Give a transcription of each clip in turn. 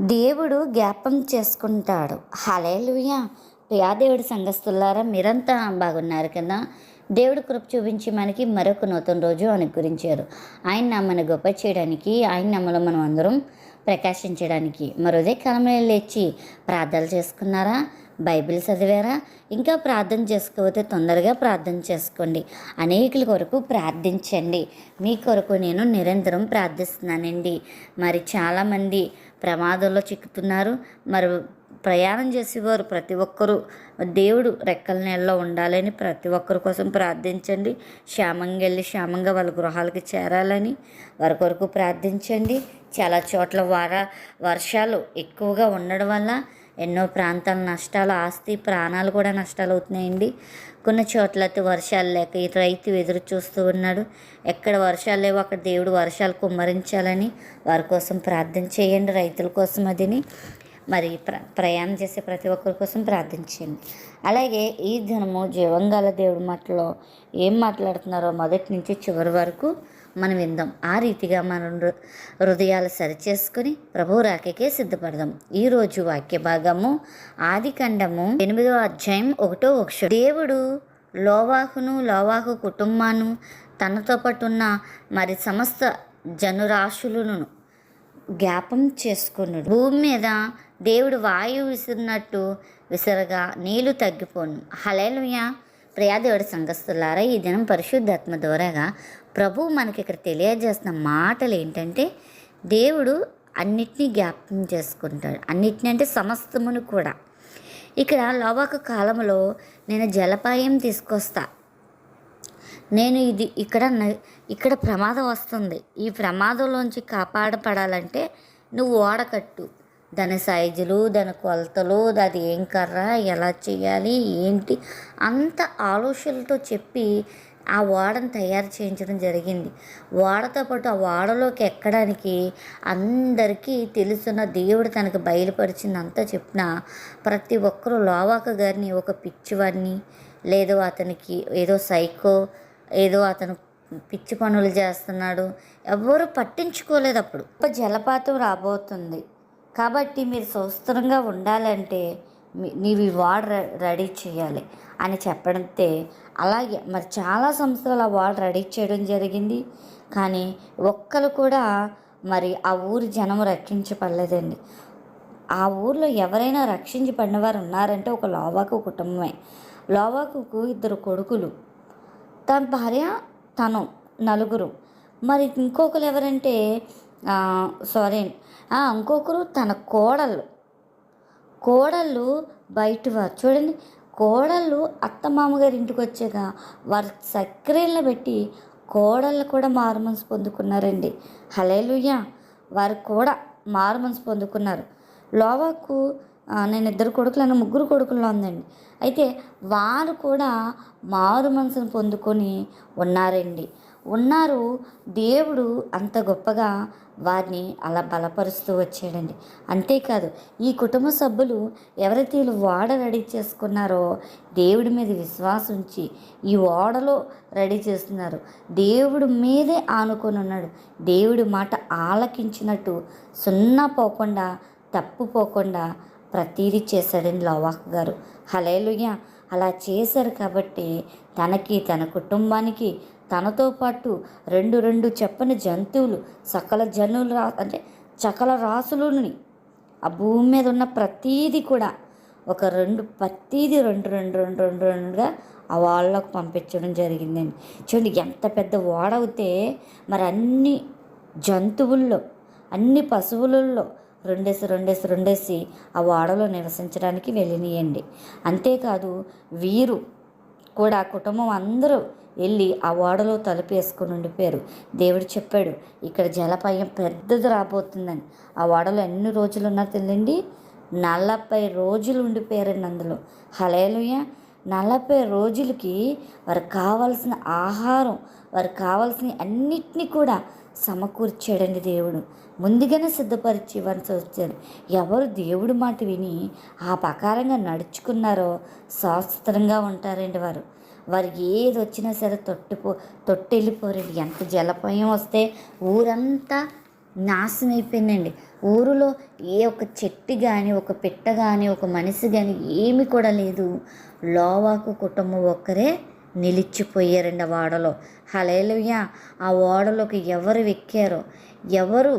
దేవుడు జ్ఞాపం చేసుకుంటాడు. హలేలుయా ప్రియా దేవుడి సంఘస్థులారా మీరంతా బాగున్నారు కదా? దేవుడు కృప చూపించి మనకి మరొక నూతన రోజు అనుగ్రహించారు. ఆయన నామని గొప్ప చేయడానికి ఆయన నమ్మలో మనం అందరం ప్రకాశించడానికి మరోదే కాలంలో లేచి ప్రార్థనలు చేసుకున్నారా? బైబిల్ చదివారా? ఇంకా ప్రార్థన చేసుకోకపోతే తొందరగా ప్రార్థన చేసుకోండి. అనేకుల కొరకు ప్రార్థించండి. మీ కొరకు నేను నిరంతరం ప్రార్థిస్తున్నానండి. మరి చాలామంది ప్రమాదంలో చిక్కుతున్నారు. మరి ప్రయాణం చేసేవారు ప్రతి ఒక్కరూ. దేవుడు రెక్కల నేలలో ఉండాలని ప్రతి ఒక్కరి కోసం ప్రార్థించండి. క్షేమంగా వెళ్ళి క్షేమంగా వాళ్ళ గృహాలకి చేరాలని వారి కొరకు ప్రార్థించండి. చాలా చోట్ల వార వర్షాలు ఎక్కువగా ఉండడం వల్ల ఎన్నో ప్రాంతాల నష్టాలు ఆస్తి ప్రాణాలు కూడా నష్టాలు అవుతున్నాయండి కొన్ని చోట్ల అయితే వర్షాలు లేక ఈ రైతు ఎదురు చూస్తూ ఉన్నాడు. ఎక్కడ వర్షాలు లేవో అక్కడ దేవుడు వర్షాలు కుమ్మరించాలని వారి కోసం ప్రార్థన చేయండి రైతుల కోసం అదిని. మరి ప్ర ప్రయాణం చేసే ప్రతి ఒక్కరి కోసం ప్రార్థించండి అలాగే ఈ దినము జీవంగాల దేవుడి మాటలో ఏం మాట్లాడుతున్నారో మొదటి నుంచి చివరి వరకు మనం విందాం ఆ రీతిగా మన హృదయాలు సరిచేసుకుని ప్రభు రాకకే సిద్ధపడదాం. ఈరోజు వాక్య భాగము ఆది ఖండము ఎనిమిదో అధ్యాయం ఒకటో ఒకటి దేవుడు లోవాహును లోవాహు కుటుంబాను తనతో పాటు ఉన్న మరి సమస్త జనురాశులను జ్ఞాపం చేసుకున్నాడు భూమి మీద దేవుడు వాయువు విసిరినట్టు విసరగా నీళ్ళు తగ్గిపోను. హలేలుయ ప్రియాదేవుడి సంఘస్థులారా ఈ దినం పరిశుద్ధాత్మ ద్వారాగా ప్రభు మనకి ఇక్కడ తెలియజేస్తున్న మాటలు ఏంటంటే దేవుడు అన్నిటినీ జ్ఞాపకం చేసుకుంటాడు. అన్నిటిని అంటే సమస్తమును కూడా. ఇక్కడ లవక కాలంలో నేను జలపాయం తీసుకొస్తా. నేను ఇది ఇక్కడ న- ఇక్కడ ప్రమాదం వస్తుంది. ఈ ప్రమాదంలోంచి కాపాడపడాలంటే నువ్వు ఓడకట్టు. దాని సైజులు దాని కొలతలు అది ఏం కర్ర ఎలా చేయాలి ఏంటి అంత ఆలోచనలతో చెప్పి ఆ ఓడను తయారు చేయించడం జరిగింది. ఓడతో పాటు ఆ ఓడలోకి ఎక్కడానికి అందరికీ తెలుసున్న దేవుడు తనకు బయలుపరిచిందంతా చెప్పిన ప్రతి ఒక్కరూ లోవాక గారిని ఒక పిచ్చివాడిని లేదో అతనికి ఏదో సైకో ఏదో అతను పిచ్చి పనులు చేస్తున్నాడు ఎవరు పట్టించుకోలేదు అప్పుడు. ఒక జలపాతం రాబోతుంది. కాబట్టి మీరు స్వస్థంగా ఉండాలంటే నీవి వార్డ్ రెడీ చేయాలి అని చెప్పడంతే అలాగే మరి చాలా సంస్థలు ఆ వార్డ్ రెడీ చేయడం జరిగింది. కానీ ఒక్కరు కూడా మరి ఆ ఊరి జనం రక్షించబడలేదండి. ఆ ఊర్లో ఎవరైనా రక్షించబడిన వారు ఉన్నారంటే ఒక లోవాకు కుటుంబమే. లోవాకుకు ఇద్దరు కొడుకులు. తన భార్య తను నలుగురు. మరి ఇంకొకరు ఎవరంటే సారీ ఇంకొకరు తన కోడలు. కోడళ్ళు బయట వారు చూడండి కోడళ్ళు అత్త మామగారి ఇంటికి వచ్చాక వారు సక్రియలను పెట్టి కోడళ్ళు కూడా మారుమనసు పొందుకున్నారండి. హలేలుయ్య వారు కూడా మారుమనసు పొందుకున్నారు. లోవాకు నేను ఇద్దరు కొడుకులను ముగ్గురు కొడుకుల్లో ఉందండి. అయితే వారు కూడా మారు మనసును పొందుకొని ఉన్నారండి. ఉన్నారు. దేవుడు అంత గొప్పగా వారిని అలా బలపరుస్తూ వచ్చాడండి. అంతేకాదు ఈ కుటుంబ సభ్యులు ఎవరైతే వీళ్ళు ఓడ రెడీ చేసుకున్నారో దేవుడి మీద విశ్వాసం ఉంచి ఈ ఓడలో రెడీ చేస్తున్నారు. దేవుడి మీదే ఆనుకొని ఉన్నాడు. దేవుడి మాట ఆలకించినట్టు సున్నా పోకుండా తప్పు పోకుండా ప్రతీది చేశాడని లవాక్ గారు. హలేలుయ్య అలా చేశారు కాబట్టి తనకి తన కుటుంబానికి తనతో పాటు రెండు రెండు చెప్పని జంతువులు సకల జనులు రా అంటే సకల రాసులని. ఆ భూమి మీద ఉన్న ప్రతీది కూడా ఒక రెండు ప్రతీది రెండు రెండు రెండు రెండు రెండుగా ఆ వాళ్ళకు పంపించడం జరిగిందండి. చూడండి ఎంత పెద్ద ఓడ అవుతే మరి అన్ని జంతువుల్లో అన్ని పశువులలో రెండేసి రెండేసి రెండేసి ఆ ఓడలో నివసించడానికి వెళ్ళినాయండి. అంతేకాదు వీరు కూడా కుటుంబం అందరూ వెళ్ళి ఆ ఓడలో తలుపు వేసుకుని ఉండిపోయారు. దేవుడు చెప్పాడు ఇక్కడ జలపాయం పెద్దది రాబోతుందని. ఆ ఓడలో ఎన్ని రోజులు ఉన్నారు తెలియండి? నలభై రోజులు ఉండిపోయారండి అందులో. హలేలుయ నలభై రోజులకి వారికి కావాల్సిన ఆహారం వారికి కావాల్సిన అన్నిటినీ కూడా సమకూర్చాడండి దేవుడు. ముందుగానే సిద్ధపరిచి ఇవ్వాల్సి వచ్చారు. ఎవరు దేవుడి మాట విని ఆ ప్రకారంగా నడుచుకున్నారో శాస్త్రంగా ఉంటారండి వారు. వారికి ఏది వచ్చినా సరే తొట్టిపో తొట్టెళ్ళిపోరండి. ఎంత జలపాయం వస్తే ఊరంతా నాశనం అయిపోయిందండి. ఊరిలో ఏ ఒక చెట్టు కానీ ఒక పిట్ట కానీ ఒక మనిషి కానీ ఏమి కూడా లేదు. లోవాకు కుటుంబం ఒక్కరే నిలిచిపోయారండి ఆ ఓడలో. హలేలుయ్య ఆ ఓడలోకి ఎవరు ఎక్కారో ఎవరు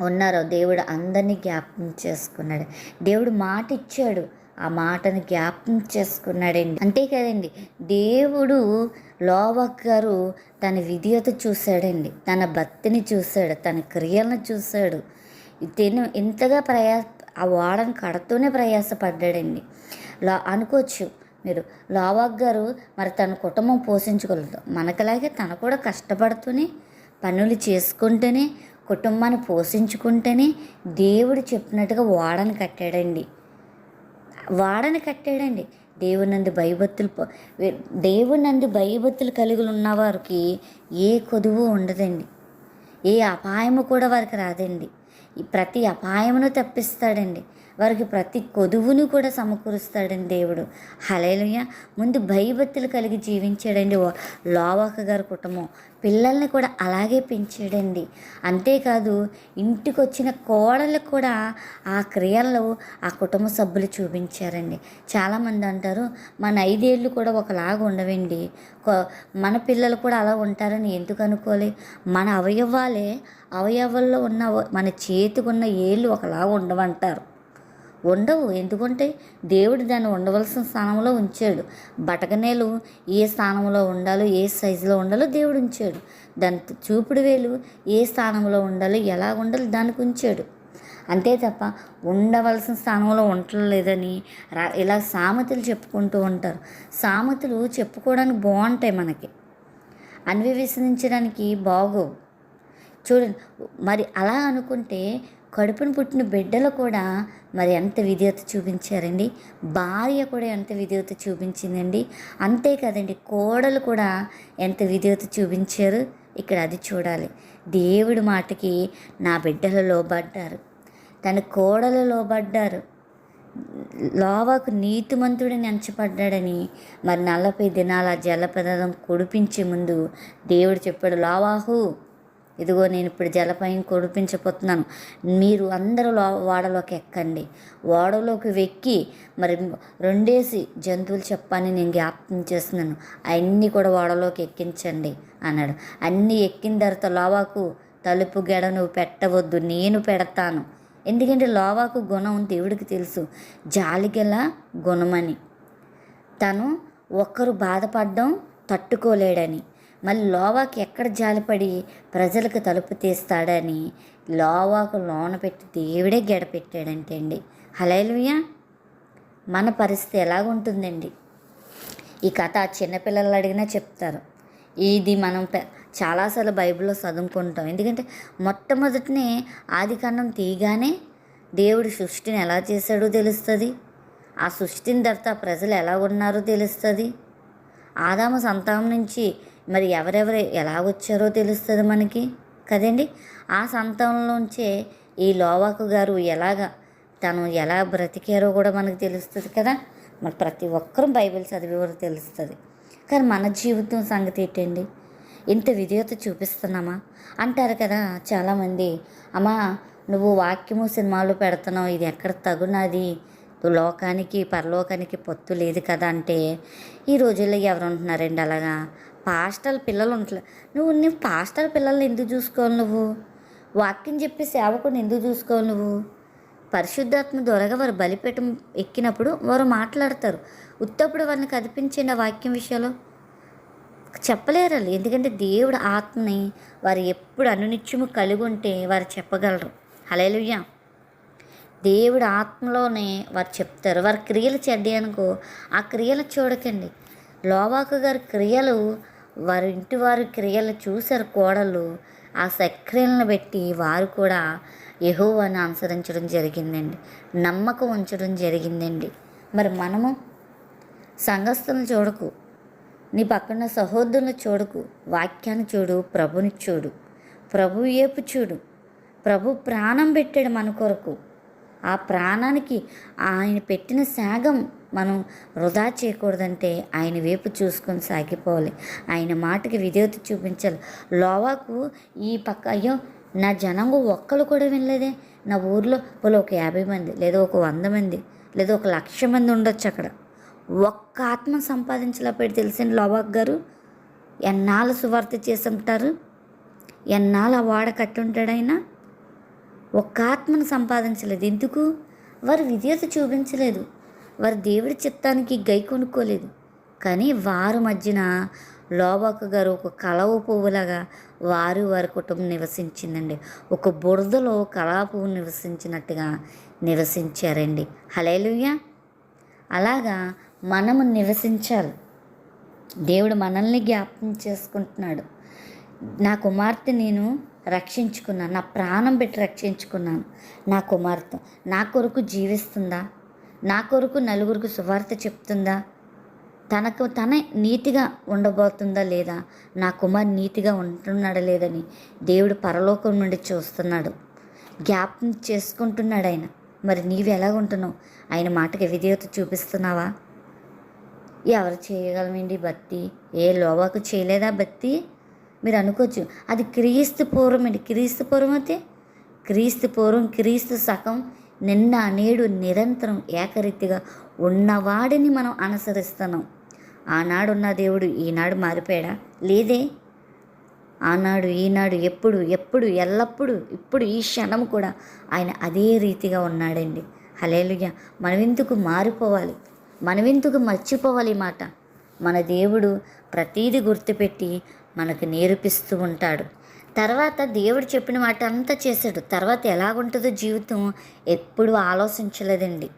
ఉన్నారో దేవుడు అందరినీ జ్ఞాపకం చేసుకున్నాడు. దేవుడు మాట ఇచ్చాడు ఆ మాటను జ్ఞాపకం చేసుకున్నాడండి. అంతే కదండి. దేవుడు లోవక్ గారు తన విధేయత చూశాడండి. తన భక్తిని చూశాడు. తన క్రియలను చూశాడు. తిను ఇంతగా ప్రయా ఆ ఓడను కడుతూనే ప్రయాసపడ్డాడండి. లా అనుకోవచ్చు మీరు. లావాక్ గారు మరి తన కుటుంబం పోషించగలదు మనకలాగే తను కూడా కష్టపడుతూనే పనులు చేసుకుంటూనే కుటుంబాన్ని పోషించుకుంటేనే దేవుడు చెప్పినట్టుగా ఓడను కట్టాడండి. వాడని కట్టాడండి. దేవునందు భయభక్తులు దేవునందు భయభక్తులు కలిగి ఉన్నవారికి ఏ కొదువు ఉండదండి. ఏ అపాయము కూడా వారికి రాదండి. ప్రతి అపాయమును తప్పిస్తాడండి. వారికి ప్రతి కొదువును కూడా సమకూరుస్తాడండి దేవుడు. హలేలుయ ముందు భయభక్తులు కలిగి జీవించాడండి ఓ- లోవాక గారి కుటుంబం. పిల్లల్ని కూడా అలాగే పెంచాడండి. అంతేకాదు ఇంటికి వచ్చిన కోడలకు కూడా ఆ క్రియల్లో ఆ కుటుంబ సభ్యులు చూపించారండి. చాలామంది అంటారు మన ఐదేళ్ళు కూడా ఒకలాగా ఉండవండి. మన పిల్లలు కూడా అలా ఉంటారని ఎందుకు అనుకోలే? మన అవయవాలే అవయవాల్లో ఉన్న మన చేతికున్న ఏళ్ళు ఒకలాగా ఉండవంటారు. ఉండవు. ఎందుకంటే దేవుడు దాన్ని ఉండవలసిన స్థానంలో ఉంచాడు. బటకనేలు ఏ స్థానంలో ఉండాలో ఏ సైజులో ఉండాలో దేవుడు ఉంచాడు. దాని చూపుడు వేలు ఏ స్థానంలో ఉండాలో ఎలా ఉండాలో దానికి ఉంచాడు. అంతే తప్ప ఉండవలసిన స్థానంలో ఉండలేదని రా ఇలా సామెతలు చెప్పుకుంటూ ఉంటారు. సామెతలు చెప్పుకోవడానికి బాగుంటాయి మనకి. అన్వేషించడానికి బాగోవు. చూడండి మరి అలా అనుకుంటే కడుపున పుట్టిన బిడ్డలు కూడా మరి ఎంత విధేయత చూపించారండి? భార్య కూడా ఎంత విధేయత చూపించిందండి? అంతే కదండి కోడలు కూడా ఎంత విధేయత చూపించారు? ఇక్కడ అది చూడాలి. దేవుడి మాటకి నా బిడ్డలు లోబడ్డారు. తన కోడలు లోబడ్డారు. లోవాకు నీతిమంతుడని ఎంచబడ్డాడని మరి నలభై దినాల జలపదం కుడిపించే ముందు దేవుడు చెప్పాడు లోవాహు ఇదిగో నేను ఇప్పుడు జలపాయం కుడిపించబోతున్నాను మీరు అందరూ లో ఓడలోకి ఎక్కండి. ఓడలోకి వెక్కి మరి రెండేసి జంతువులు చెప్పని నేను జ్ఞాపకం చేస్తున్నాను. అవన్నీ కూడా ఓడలోకి ఎక్కించండి అన్నాడు. అన్నీ ఎక్కిన తర్వాత లోవాకు తలుపు గెడ నువ్వు పెట్టవద్దు నేను పెడతాను. ఎందుకంటే లోవాకు గుణం దేవుడికి తెలుసు. జాలిగల గుణమని. తను ఒక్కరు బాధపడడం తట్టుకోలేడని. మళ్ళీ లోవాకి ఎక్కడ జాలిపడి ప్రజలకు తలుపు తీస్తాడని లోవాకు లోన పెట్టి దేవుడే గెడపెట్టాడంటే అండి. హలేలుయా మన పరిస్థితి ఎలాగుంటుందండి? ఈ కథ చిన్నపిల్లలు అడిగినా చెప్తారు. ఇది మనం చాలాసార్లు బైబిల్లో చదువుకుంటాం. ఎందుకంటే మొట్టమొదటినే ఆది కన్నం తీయగానే దేవుడు సృష్టిని ఎలా చేశాడో తెలుస్తుంది. ఆ సృష్టిని తర్వాత ప్రజలు ఎలా ఉన్నారో తెలుస్తుంది. ఆదాము సంతానం నుంచి మరి ఎవరెవరు ఎలా వచ్చారో తెలుస్తుంది మనకి. కదండి? ఆ సంతంలోంచే ఈ లోవాకు గారు ఎలాగ తను ఎలా బ్రతికారో కూడా మనకు తెలుస్తుంది కదా. మరి ప్రతి ఒక్కరూ బైబిల్ చదివేవారు తెలుస్తుంది. కానీ మన జీవితం సంగతి ఏంటండి? ఇంత విధేయత చూపిస్తున్నామా? అంటారు కదా చాలామంది అమ్మా నువ్వు వాక్యము సినిమాలు పెడుతున్నావు ఇది ఎక్కడ తగునది? లోకానికి పరలోకానికి పొత్తు లేదు కదా అంటే ఈ రోజుల్లో ఎవరు ఉంటున్నారండి అలాగా? పాస్టల్ పిల్లలు ఉంటలే నువ్వు నువ్వు పాస్టల్ పిల్లల్ని ఎందుకు చూసుకోవాలి నువ్వు? వాక్యం చెప్పి సేవకుని ఎందుకు చూసుకోవాలి నువ్వు? పరిశుద్ధాత్మ ద్వారా వారు బలిపీఠం ఎక్కినప్పుడు వారు మాట్లాడతారు. ఉత్తప్పుడు వారిని కదిపించండి ఆ వాక్యం విషయంలో చెప్పలేరు ఎందుకంటే దేవుడు ఆత్మని వారు ఎప్పుడు అనునిత్యము కలిగి ఉంటే వారు చెప్పగలరు. హలేలుయ్య దేవుడు ఆత్మలోనే వారు చెప్తారు. వారి క్రియలు చెడ్డి అనుకో. ఆ క్రియలు చూడకండి. లోవాకు గారి క్రియలు వారి ఇంటి వారి క్రియలు చూశారు కోడలు. ఆ సక్రియలను పెట్టి వారు కూడా యహోవాని అనుసరించడం జరిగిందండి. నమ్మకం ఉంచడం జరిగిందండి. మరి మనము సంఘస్థులను చూడకు. నీ పక్కన సహోదరులను చూడకు. వాక్యాన్ని చూడు ప్రభుని చూడు. ప్రభు ఏపు చూడు. ప్రభు ప్రాణం పెట్టాడు మన కొరకు. ఆ ప్రాణానికి ఆయన పెట్టిన శాగం మనం వృధా చేయకూడదంటే ఆయన వైపు చూసుకొని సాగిపోవాలి. ఆయన మాటకి విధేయత చూపించాలి. లోవాకు ఈ పక్క అయ్యో నా జనంగు ఒక్కరు కూడా వినలేదే. నా ఊర్లో పోలో ఒక యాభై మంది లేదా ఒక వంద మంది లేదా ఒక లక్ష మంది ఉండొచ్చు అక్కడ. ఒక్క ఆత్మ సంపాదించలేకపోయాడు తెలిసిన లోవాక్ గారు ఎన్నాళ్ళు సువార్త చేసి ఉంటారు ఎన్నాళ్ళు ఆ వాడ కట్టుంటాడైనా? ఒక్క ఆత్మను సంపాదించలేదు. ఎందుకు? వారు విధేయత చూపించలేదు. వారు దేవుడి చిత్తానికి గై కొనుక్కోలేదు. కానీ వారి మధ్యన లోబాక గారు ఒక కలవ పువ్వులాగా వారు వారి కుటుంబం నివసించిందండి. ఒక బురదలో కళా పువ్వు నివసించినట్టుగా నివసించారండి. హలేలుయ్య అలాగా మనము నివసించాలి. దేవుడు మనల్ని జ్ఞాపకం చేసుకుంటున్నాడు. నా కుమార్తె నేను రక్షించుకున్నాను. నా ప్రాణం పెట్టి రక్షించుకున్నాను. నా కుమార్తె నా కొరకు జీవిస్తుందా? నా కొరకు నలుగురికి సువార్త చెప్తుందా? తనకు తనే నీతిగా ఉండబోతుందా లేదా? నా కుమార్ నీతిగా ఉంటున్నాడా లేదని దేవుడు పరలోకం నుండి చూస్తున్నాడు. జ్ఞాపం చేసుకుంటున్నాడు ఆయన. మరి నీవు ఎలా ఉంటున్నావు? ఆయన మాటకి విధేయత చూపిస్తున్నావా? ఎవరు చేయగలమండి భక్తి? ఏ లోవాకు చేయలేదా భక్తి? మీరు అనుకోవచ్చు అది క్రీస్తు పూర్వం అండి క్రీస్తు పూర్వం అయితే క్రీస్తు పూర్వం క్రీస్తు సగం నిన్న నేడు నిరంతరం ఏకరీతిగా ఉన్నవాడిని మనం అనుసరిస్తున్నాం. ఆనాడున్న దేవుడు ఈనాడు మారిపోయాడా? లేదే. ఆనాడు ఈనాడు ఎప్పుడు ఎప్పుడు ఎల్లప్పుడూ ఇప్పుడు ఈ క్షణం కూడా ఆయన అదే రీతిగా ఉన్నాడండి. హలేలుయ్య మనవింతుకు మారిపోవాలి? మనమెందుకు మర్చిపోవాలి మాట? మన దేవుడు ప్రతీది గుర్తుపెట్టి మనకు నేర్పిస్తూ ఉంటాడు. తర్వాత దేవుడు చెప్పిన మాట అంతా చేశాడు. తర్వాత ఎలాగుంటుందో జీవితం ఎప్పుడు ఆలోచించలేదండి.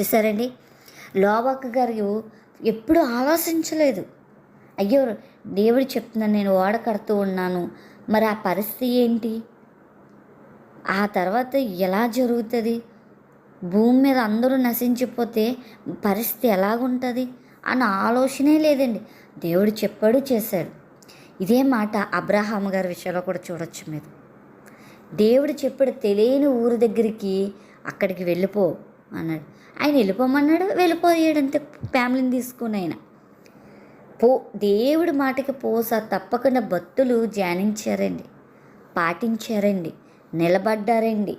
చూసారండి లోబక్క గారు ఎప్పుడు ఆలోచించలేదు. అయ్యో దేవుడు చెప్తున్నాను నేను ఓడ కడుతూ ఉన్నాను. మరి ఆ పరిస్థితి ఏంటి? ఆ తర్వాత ఎలా జరుగుతుంది? భూమి మీద అందరూ నశించిపోతే పరిస్థితి ఎలాగుంటుంది? అన్న ఆలోచనే లేదండి. దేవుడు చెప్పాడు చేశాడు. ఇదే మాట అబ్రహాం గారి విషయంలో కూడా చూడొచ్చు మీరు. దేవుడు చెప్పాడు తెలియని ఊరు దగ్గరికి అక్కడికి వెళ్ళిపో అన్నాడు. ఆయన వెళ్ళిపోమన్నాడు వెళ్ళిపోయాడు అంతే ఫ్యామిలీని తీసుకుని ఆయన. పో దేవుడి మాటకి పోసా తప్పకుండా భక్తులు ధ్యానించారండి పాటించారండి నిలబడ్డారండి.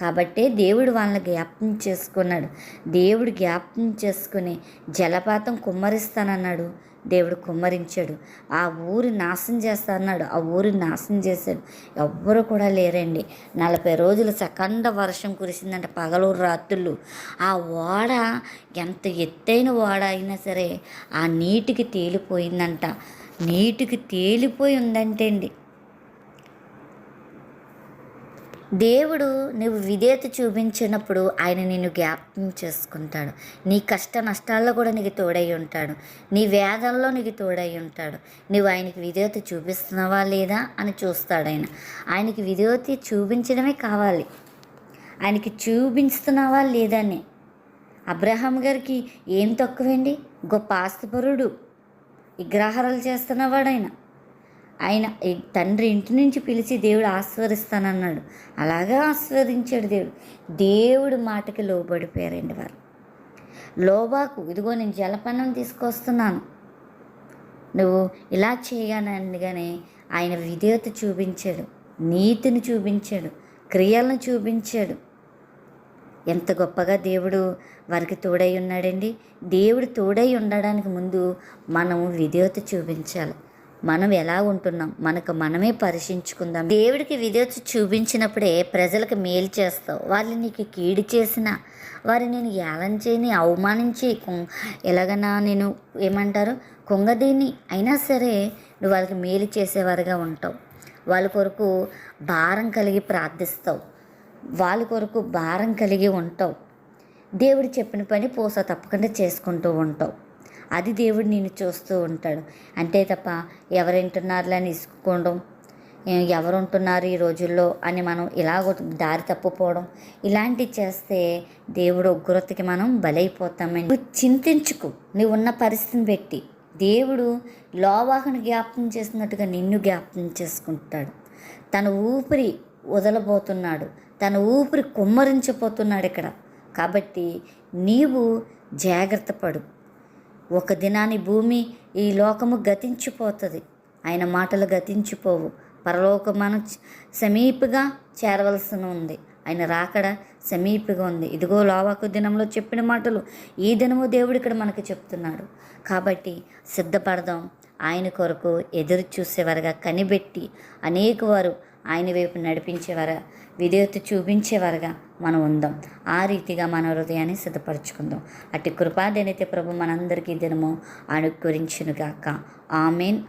కాబట్టే దేవుడు వాళ్ళని జ్ఞాపకం చేసుకున్నాడు. దేవుడు జ్ఞాపకం చేసుకుని జలపాతం కుమ్మరిస్తానన్నాడు. దేవుడు కుమ్మరించాడు. ఆ ఊరు నాశనం చేస్తా అన్నాడు ఆ ఊరు నాశనం చేశాడు. ఎవ్వరు కూడా లేరండి. నలభై రోజులు సకండ వర్షం కురిసిందంట పగలు రాత్రులు. ఆ ఓడ ఎంత ఎత్తైన ఓడ అయినా సరే ఆ నీటికి తేలిపోయిందంట. నీటికి తేలిపోయి ఉందంటే అండి దేవుడు నువ్వు విధేయత చూపించినప్పుడు ఆయన నిన్ను జ్ఞాపకం చేసుకుంటాడు. నీ కష్ట నష్టాల్లో కూడా నీకు తోడై ఉంటాడు. నీ వేదనలో నీకు తోడై ఉంటాడు. నువ్వు ఆయనకి విధేయత చూపిస్తున్నావా లేదా అని చూస్తాడు ఆయన. ఆయనకి విధేయత చూపించడమే కావాలి. ఆయనకి చూపించుతున్నావా లేదని అబ్రహం అబ్రహాం గారికి ఏం తక్కువండి? గొప్ప ఆస్తిపరుడు. విగ్రహారాలు చేస్తున్నవాడు ఆయన. ఆయన తండ్రి ఇంటి నుంచి పిలిచి దేవుడు ఆస్వాదిస్తానన్నాడు అలాగే ఆస్వాదించాడు దేవుడు. దేవుడు మాటకి లోబడిపోయారండి వారు. లోబాకు ఇదిగో నేను జలపన్నం తీసుకొస్తున్నాను. నువ్వు ఇలా చేయగానగానే ఆయన విధేయత చూపించాడు. నీతిని చూపించాడు. క్రియలను చూపించాడు. ఎంత గొప్పగా దేవుడు వారికి తోడై ఉన్నాడండి. దేవుడు తోడై ఉండడానికి ముందు మనం విధేయత చూపించాలి. మనం ఎలా ఉంటున్నాం? మనకు మనమే పరీక్షించుకుందాం దేవుడికి విధేయత చూపించినప్పుడే ప్రజలకు మేలు చేస్తావు. వాళ్ళు నీకు కీడు చేసిన వారిని నేను ఏలం చేయని అవమానించి ఎలాగనా నేను ఏమంటారు? కొంగదీని అయినా సరే నువ్వు వాళ్ళకి మేలు చేసేవారుగా ఉంటావు. వాళ్ళ కొరకు భారం కలిగి ప్రార్థిస్తావు. వాళ్ళ కొరకు భారం కలిగి ఉంటావు. దేవుడు చెప్పిన పని పోస తప్పకుండా చేసుకుంటూ ఉంటావు. అది దేవుడు నేను చూస్తూ ఉంటాడు. అంతే తప్ప ఎవరింటున్నారులే అని ఇసుకోవడం ఎవరు ఉంటున్నారు ఈ రోజుల్లో అని మనం ఇలా దారి తప్పుపోవడం ఇలాంటివి చేస్తే దేవుడు ఉగ్రతకి మనం బలైపోతామని నువ్వు చింతించుకు. నువ్వు ఉన్న పరిస్థితిని పెట్టి దేవుడు లోవాహను జ్ఞాపకం చేసినట్టుగా నిన్ను జ్ఞాపకం చేసుకుంటాడు. తన ఊపిరి వదలబోతున్నాడు. తన ఊపిరి కుమ్మరించబోతున్నాడు ఇక్కడ. కాబట్టి నీవు జాగ్రత్త పడు. ఒక దినాని భూమి ఈ లోకము గతించిపోతుంది. ఆయన మాటలు గతించిపోవు. పరలోక మనం సమీపగా చేరవలసి ఉంది. ఆయన రాకడ సమీపగా ఉంది. ఇదిగో లోవాకు దినంలో చెప్పిన మాటలు ఈ దినము దేవుడు ఇక్కడ మనకు చెప్తున్నాడు. కాబట్టి సిద్ధపడదాం. ఆయన కొరకు ఎదురు చూసేవారుగా కనిపెట్టి అనేక వారు ఆయన వైపు నడిపించేవారు విధేయత చూపించేవారుగా మనం ఉందాం. ఆ రీతిగా మన హృదయాన్ని సిద్ధపరచుకుందాం. అటు కృపాదనైతే ప్రభు మనందరికీ దినము అనుకరించునుగాక ఆమెన్.